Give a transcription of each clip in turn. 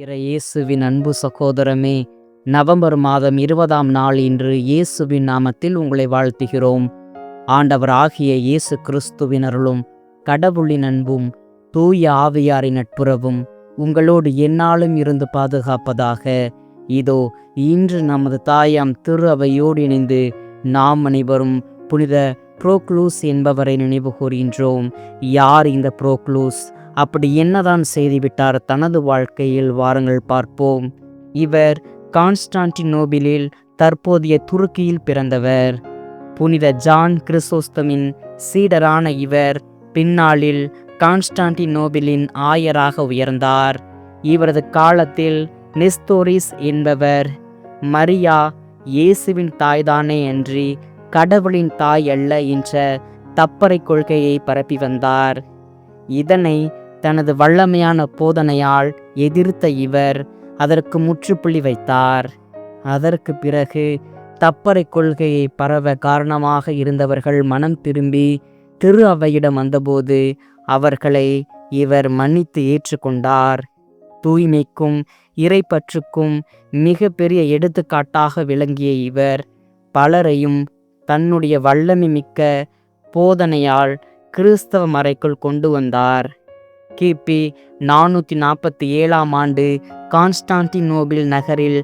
இற இயேசுவின் அன்பு சகோதரமே நவம்பர் மாதம் இருபதாம் நாள் இன்று இயேசுவின் நாமத்தில் உங்களை வாழ்த்துகிறோம். ஆண்டவர் ஆகிய இயேசு கிறிஸ்துவின் அருளும் கடவுளின் அன்பும் தூய ஆவியாரின் நட்புறவும் உங்களோடு என்னாலும் இருந்து பாதுகாப்பதாக. இதோ இன்று நமது தாயாம் திரு அவையோடு இணைந்து நாம் அனைவரும் புனித புரோக்ளூஸ் என்பவரை நினைவு கூறுகின்றோம் யார் இந்த புரோக்ளூஸ் அப்படி என்னதான் செய்துவிட்டார் தனது வாழ்க்கையில்? வாருங்கள் பார்ப்போம். இவர் கான்ஸ்டான்டினோபிலில் தற்போதைய துருக்கியில் பிறந்தவர். புனித ஜான் கிறிசோஸ்தமின் சீடரான இவர் பின்னாளில் கான்ஸ்டான்டினோபிலின் ஆயராக உயர்ந்தார். இவரது காலத்தில் நெஸ்தோரிஸ் என்பவர் மரியா இயேசுவின் தாய்தானே அன்றி கடவுளின் தாய் அல்ல என்ற தப்பறை கொள்கையை பரப்பி வந்தார். இதனை தனது வல்லமையான போதனையால் எதிர்த்த இவர் அதற்கு முற்றுப்புள்ளி வைத்தார். அதற்கு பிறகு தப்பறை கொள்கையை பரவ காரணமாக இருந்தவர்கள் மனம் திரும்பி திரு அவையிடம் வந்தபோது அவர்களை இவர் மன்னித்து ஏற்றுக்கொண்டார். தூய்மைக்கும் இறைப்பற்றுக்கும் மிக பெரிய எடுத்துக்காட்டாக விளங்கிய இவர் பலரையும் தன்னுடைய வல்லமை மிக்க போதனையால் கிறிஸ்தவ மறைக்குள் கொண்டு வந்தார். கிபி நானூற்றி நாற்பத்தி ஏழாம் ஆண்டு கான்ஸ்டான்டினோபிள் நகரில்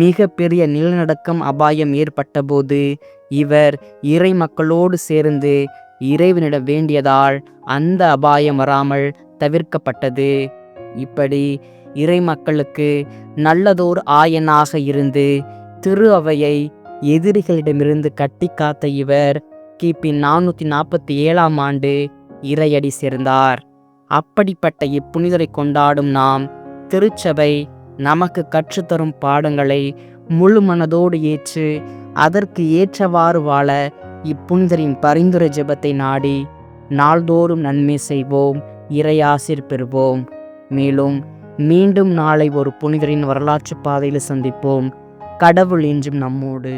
மிக பெரிய நிலநடுக்கம் அபாயம் ஏற்பட்டபோது இவர் இறை மக்களோடு சேர்ந்து இறைவனிடம் வேண்டியதால் அந்த அபாயம் வராமல் தவிர்க்கப்பட்டது. இப்படி இறை மக்களுக்கு நல்லதோர் ஆயனாக இருந்து திரு அவையை எதிரிகளிடமிருந்து கட்டி காத்த இவர் கிபி நானூற்றி நாற்பத்தி ஏழாம் ஆண்டு இறையடி சேர்ந்தார். அப்படிப்பட்ட இப்புனிதரை கொண்டாடும் நாம் திருச்சபை நமக்கு கற்றுத்தரும் பாடங்களை முழு மனதோடு ஏற்று அதற்கு ஏற்றவாறு வாழ இப்புனிதரின் பரிந்துரை ஜெபத்தை நாடி நாள்தோறும் நன்மை செய்வோம் இறையாசிர் பெறுவோம். மேலும் மீண்டும் நாளை ஒரு புனிதரின் வரலாற்று பாதையில் சந்திப்போம். கடவுள் என்றும் நம்மோடு.